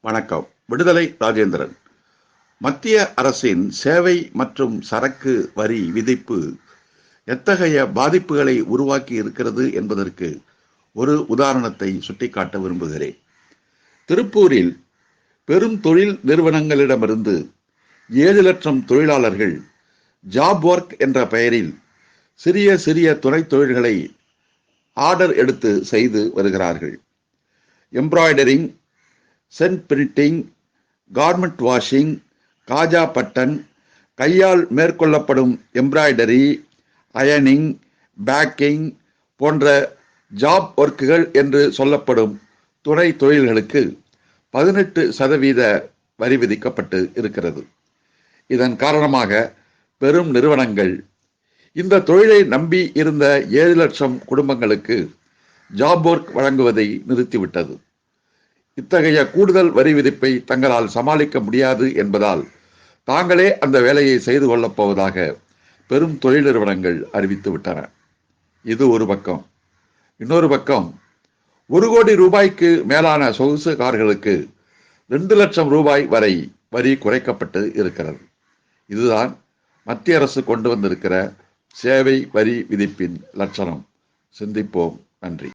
வணக்கம். விடுதலை ராஜேந்திரன். மத்திய அரசின் சேவை மற்றும் சரக்கு வரி விதிப்பு எத்தகைய பாதிப்புகளை உருவாக்கி இருக்கிறது என்பதற்கு ஒரு உதாரணத்தை சுட்டிக்காட்ட விரும்புகிறேன். திருப்பூரில் பெரும் தொழில் நிறுவனங்களிடமிருந்து ஏழு லட்சம் தொழிலாளர்கள் ஜாப் ஒர்க் என்ற பெயரில் சிறிய சிறிய துணை தொழில்களை ஆர்டர் எடுத்து செய்து வருகிறார்கள். எம்ப்ராய்டரிங் சென்ட் பிரிண்டிங் கார்மெண்ட் வாஷிங் காஜா பட்டன் கையால் மேற்கொள்ளப்படும் எம்ப்ராய்டரி அயனிங் பேக்கிங் போன்ற ஜாப் ஒர்க்குகள் என்று சொல்லப்படும் துணை தொழில்களுக்கு பதினெட்டு சதவீத வரி விதிக்கப்பட்டு இருக்கிறது. இதன் காரணமாக பெரும் நிறுவனங்கள் இந்த தொழிலை நம்பி இருந்த ஏழு லட்சம் குடும்பங்களுக்கு ஜாப் ஒர்க் வழங்குவதை நிறுத்திவிட்டது. இத்தகைய கூடுதல் வரி விதிப்பை தங்களால் சமாளிக்க முடியாது என்பதால் தாங்களே அந்த வேலையை செய்து கொள்ளப் போவதாக பெரும் தொழில் நிறுவனங்கள் அறிவித்து விட்டன. இது ஒரு பக்கம். இன்னொரு பக்கம் ஒரு கோடி ரூபாய்க்கு மேலான சொகுசு கார்களுக்கு ரெண்டு லட்சம் ரூபாய் வரை வரி குறைக்கப்பட்டு இருக்கிறது. இதுதான் மத்திய அரசு கொண்டு வந்திருக்கிற சேவை வரி விதிப்பின் லட்சணம். சிந்திப்போம். நன்றி.